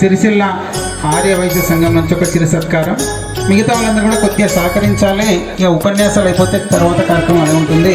సిరిసిల్ల ఆర్య వైద్య సంఘం నుంచి ఒక చిరు సత్కారం. మిగతా వాళ్ళందరూ కూడా కొద్దిగా సహకరించాలి. ఇక ఉపన్యాసాలు అయిపోతే తర్వాత కార్యక్రమం అది ఉంటుంది?